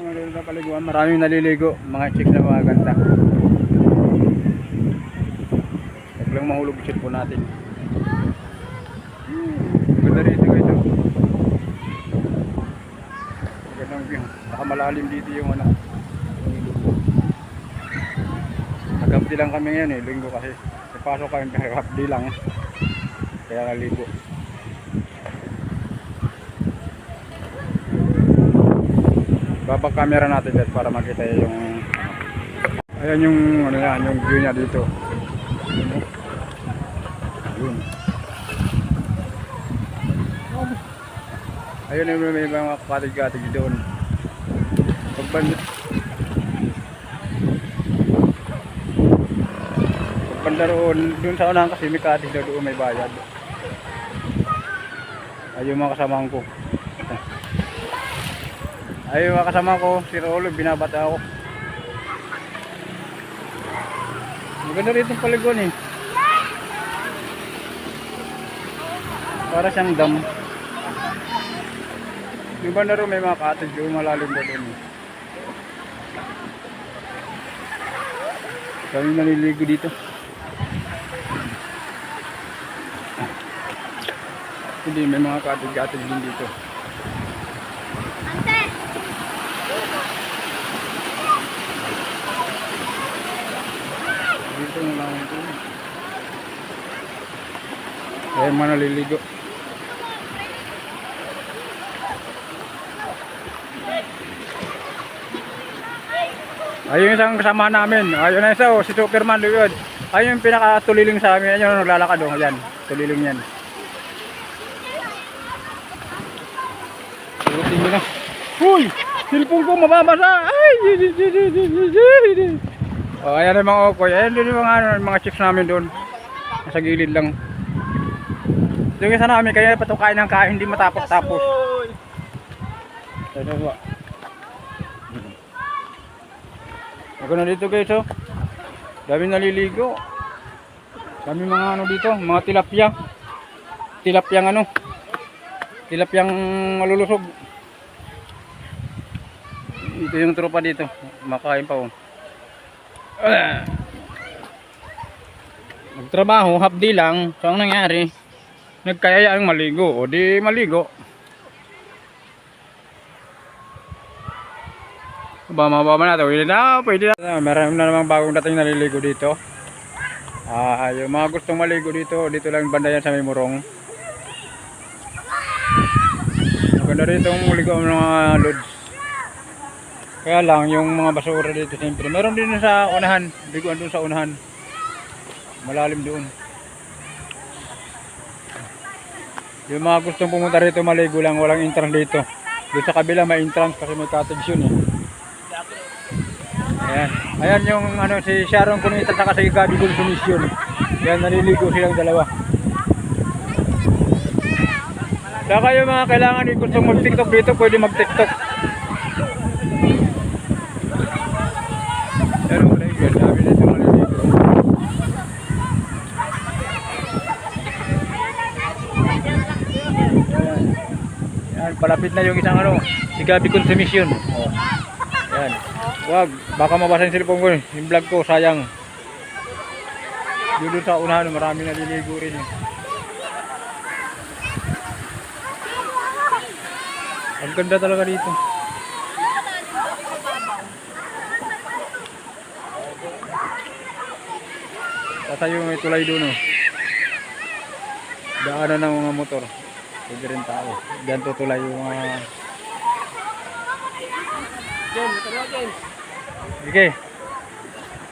ang lalim na paliguan. Maraming naliligo, mga chicks na mga ganda. Huwag lang mahulog yung cellphone natin. Ganda rito ito. Gandang view. Baka malalim dito yung ano. Nag-updi lang kami ngayon eh, linggo kasi. Ipasok kami pero updi lang. Kaya kaligo. Babang camera natin guys para makita yung Ayan yung ano yan, yung view niya dito. Ayun. Ayun yung may mga katig-katig doon. Pagbanda Pagbanda roon, doon sa unahan kasi may katig doon may bayad. Ayun mga kasamahan ko. Ayun mga kasama ko, si Rolo, binabata ako. Maganda rito ang paligon eh. Para siyang dam. Yung banda ro may mga cottage yung malalim na doon. Kami naliligo dito. Hindi, may mga cottage-cottage din dito. Na lang ito. Kaya mga naliligo. Ayun yung isang kasama namin. Ayun na isa, oh, si Superman doon. Ayun yung pinakatuliling sa amin. Ayun yung naglalakad. Oh. Ayan, tuliling yan. Tuliling na. Uy! Silpong ko mababasa! Ay! Oh, ayan yung mga okoy. Ayan din yung mga, ano, mga chicks namin doon. Nasa gilid lang. Yung isa namin, kaya pa ito kain ng kain, hindi matapos-tapos. Ito ba? Ako na dito guys oh. Dami naliligo. Dami mga ano dito, mga tilapia. Tilapyang ano? Tilapyang malulusog. Ito yung tropa dito. Makain pa oh. Ah. Nagtrabaho, hapdi lang. So ang nangyari, nagkaya ang maligo. O di maligo. Bama-bama na ito. Pwede na, pwede na. Meron na namang bagong dating naliligo dito. Ah, yung mga gustong maligo dito, dito lang banda yan sa may murong. Maganda rito ang maligo ang mga lods. Kaya lang, yung mga basura dito siyempre. Meron din sa unahan. Liguan doon sa unahan. Malalim doon. Yung mga gustong pumunta rito maligo lang, walang entrance dito. Doon sa kabila may entrance kasi may cottage yun eh. Ayan. Ayan yung ano si Sharon Cunita at si Gabi Gonsumission. Yan naliligo silang dalawa. Saka yung mga kailangan yung gustong mag-tiktok dito, pwede mag-tiktok. Pero wala yun, dami dito maliligo. Ayan. Yan, palapit na yung isang ano, si Gabi Consumption. Oh. Yan. Wag, baka mabasa yung cellphone ko eh. Yung vlog ko, sayang. Doon sa unahan, marami naliligo rin eh. Ang ganda talaga dito. Tatayo may tulay doon oh. Daanan ng mga motor. Pwede rin tao. Diyan tutulay yung mga... Sige.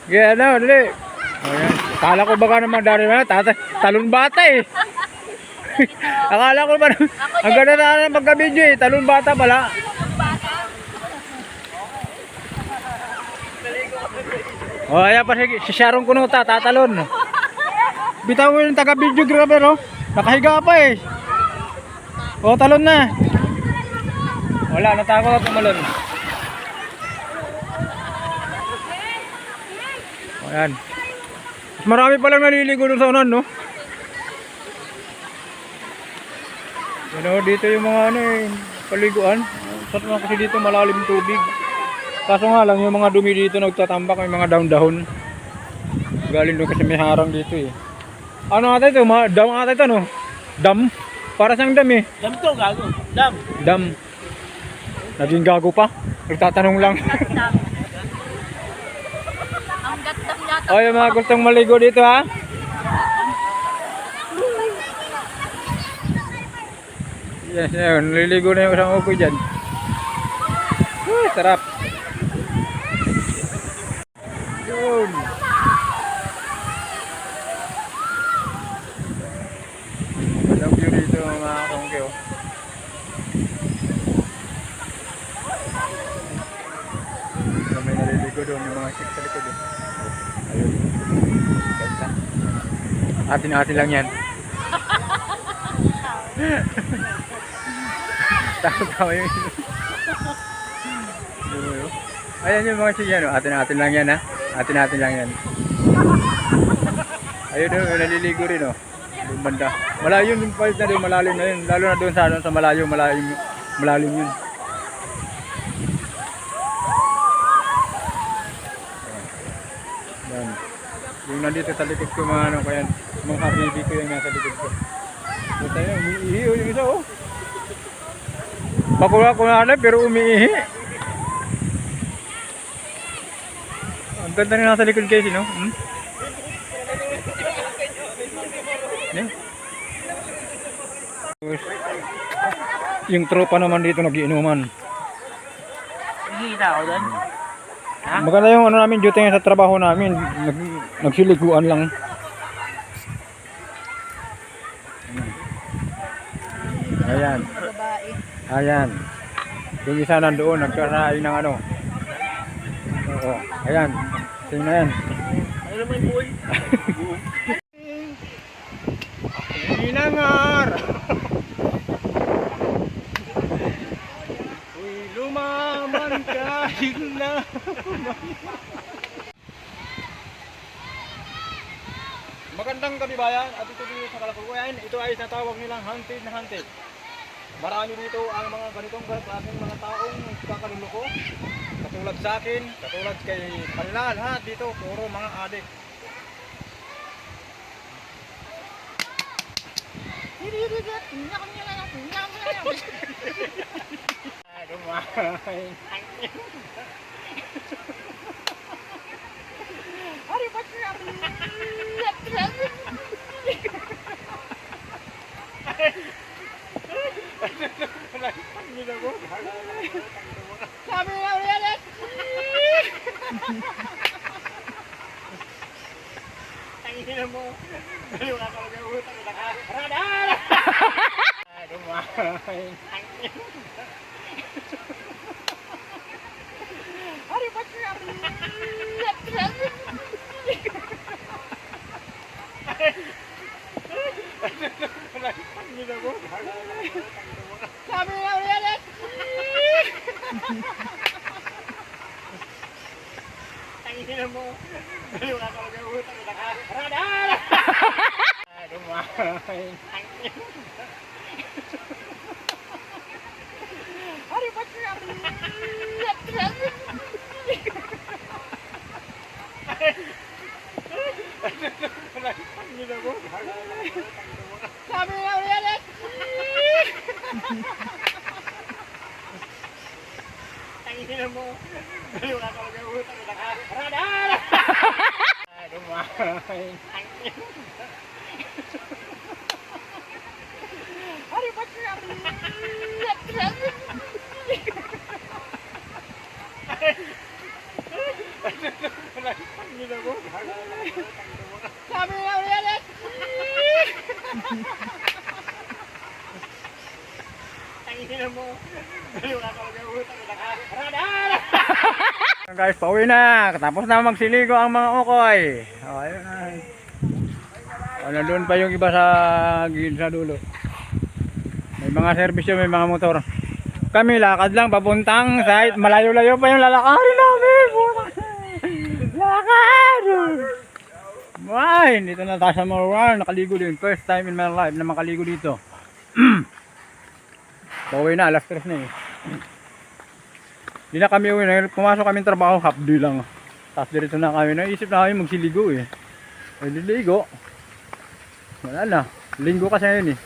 Sige, ano, dali. Ayan. Akala ko baka naman dari na, tata, talon bata eh. Akala ko ba, ang ganda na na magka-video eh, talon bata pala. Oh, ayan pa si, si Sharon Kunuta, tatalon. Bitaw mo yung taga-video grabber, oh. Nakahiga pa eh. Oh, talon na. Wala, natakot ako tumalon. Ayan. Mas marami palang naliligo doon sa unan, no? Ano, dito yung mga ano eh, paliguan. Sarap na kasi dito malalim tubig. Kaso nga lang, yung mga dumi dito nagtatambak, may mga down-down. Galing doon kasi may harang dito eh. Ano ata ito? Ma dam ata ito no? Dam? Para siyang dam eh. Dam to, gago. Dam. Dam. Naging gago pa. Nagtatanong lang. Ang gatdam yata. o yung mga gustong maligo dito ha. Yes, yun. Naliligo na yung isang upo dyan. Uy, sarap. Yun. Walang view dito mga kongke oh. Ano, May naliligo doon yung mga chick sa likod eh. Ayun. Ganda. Atin-atin lang yan. Tawa-tawa yung. Ayan yung mga chick yan. oh. Atin-atin lang yan ha. Atin-atin lang yan. Ayun oh, yung naliligo rin oh. Doon banda. Malayo yung falls na doon, malalim na yun. Lalo na doon sa, ano, sa malayo, malalim, malalim yun. Yan. Yung nandito sa likod ko mga ano kaya mga habibi ko yung nasa likod ko. Buta yun, umiihi yung isa oh. Pakula ko na pero umiihi. Ang ganda na nasa likod kayo no? Hmm? Yung tropa naman dito nagiinuman. Hihita ako doon. Ha? Maganda yung ano namin duty sa trabaho namin. Nag, nagsiliguan lang. Ayan. Ayan. Yung isa nandoon, nagkarain ng ano. Oo. Ayan. Tingnan yan. Ano naman yung kahit na Magandang gabi bayan at ito dito sa Kalakuyan. Ito ay natawag nilang hunted na hunted. Marami dito ang mga ganitong klaseng mga taong kakaluloko. Katulad sa akin, katulad kay kanila lahat dito, puro mga adik. Dumain. Sabi na ulit! Tangina mo. Dali wala ka mag-utang ka. Radar! Dumain. Sabi na ulit! Tangina mo. Dali wala ka mag-utang na ka. Radar! Dumain. Sabi na ulit! Tangina mo. Wala mag-utang na ka. Radar! Dumain. Sabi na ulit! Mo. Dali wala ka mag-utang na ka. Radar! Guys, pauwi na. Tapos na magsiligo ang mga ukoy. O, ayun na. O, nandun pa yung iba sa gilid sa dulo. May mga service yun, may mga motor. Kami lakad lang papuntang site. Malayo-layo pa yung lalakarin namin. Lakad! Ay, dito na tayo sa Marwan. Nakaligo din. First time in my life na makaligo dito. Pauwi na, alas 3 na eh. Hindi na kami uwi na. Pumasok kami trabaho, half day lang. Tapos dito na kami. Naisip na kami magsiligo eh. Ay, liligo. Wala na. Linggo kasi ngayon eh.